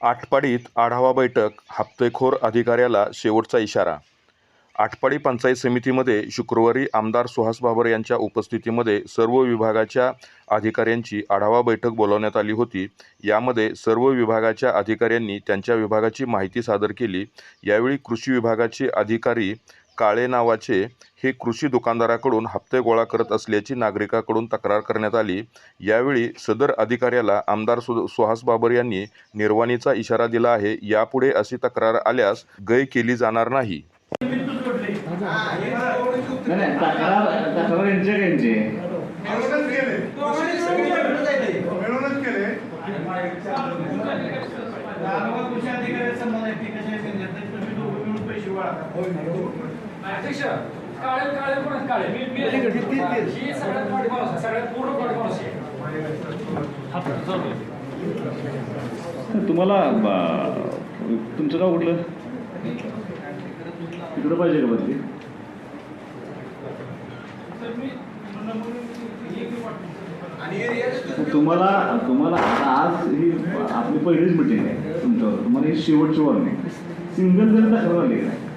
आटपाडीत आढावा बैठक हप्तेखोर अधिकाऱ्याला शेवटचा इशारा. आटपाडी पंचायत समितीमध्ये शुक्रवारी आमदार सुहास बाबर यांच्या उपस्थितीमध्ये सर्व विभागाच्या अधिकाऱ्यांची आढावा बैठक बोलावण्यात आली होती. यामध्ये सर्व विभागाच्या अधिकाऱ्यांनी त्यांच्या विभागाची माहिती सादर केली. यावेळी कृषी विभागाचे अधिकारी काळे नावाचे हे कृषी दुकानदाराकडून हप्ते गोळा करत असल्याची नागरिकाकडून तक्रार करण्यात आली. यावेळी सदर अधिकाऱ्याला आमदार सु सुहास बाबर यांनी निर्वाणीचा इशारा दिला आहे. यापुढे अशी तक्रार आल्यास गय केली जाणार नाही. अध्यक्ष काळे काळे पण काळे मी मी ही सगळ्यात वाईट माणूस आहे. सगळ्यात पूर्ण वाईट माणूस आहे. तुम्हाला ब- तुमचं गाव कुठलं? इकडं पाहिजे का बदली? तुम्हाला तुम्हाला आता आज ही आपली पहिलीच मिटिंग आहे तुमच्यावर. तुम्हाला ही शेवटची वॉर्निंग सिंगल जरी तक्रार आली नाही?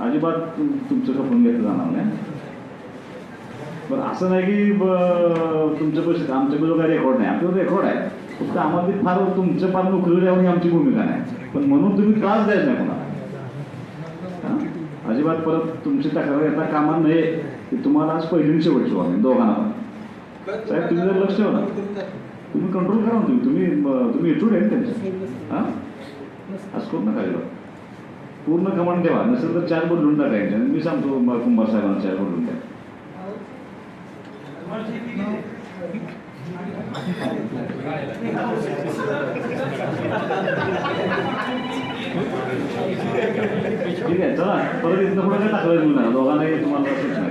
अजिबात तुमचं तुमचं खपून घेतलं जाणार नाही. बरं असं नाही की ब- तुमच्या पैसे आमच्याकडे काही रेकॉर्ड नाही. आमच्याकडे रेकॉर्ड आहे. फक्त आम्हाला फार तुमचं फार नोकरी द्यावं ही आमची भूमिका नाही. पण म्हणून तुम्ही त्रास द्यायचा नाही कोणाला. अजिबात परत तुमची तक्रार येता कामा नये की तुम्हाला आज पहिली शेवटची आम्ही दोघांना पण. साहेब तुम्ही जर लक्ष ठेवा तुम्ही कंट्रोल करा ना तुम्ही. तुम्ही तुम्ही एचूड आहे ना हां? असं करू नका पूर्ण कमांड ठेवा. नसेल तर चार बदलून टाकायचे आणि मी सांगतो कुंभार साहेबांना चार बदलून द्या ठीक आहे चला. परत इथं पुढे काय टाकलं तुम्हाला दोघांनाही तुम्हाला सूचना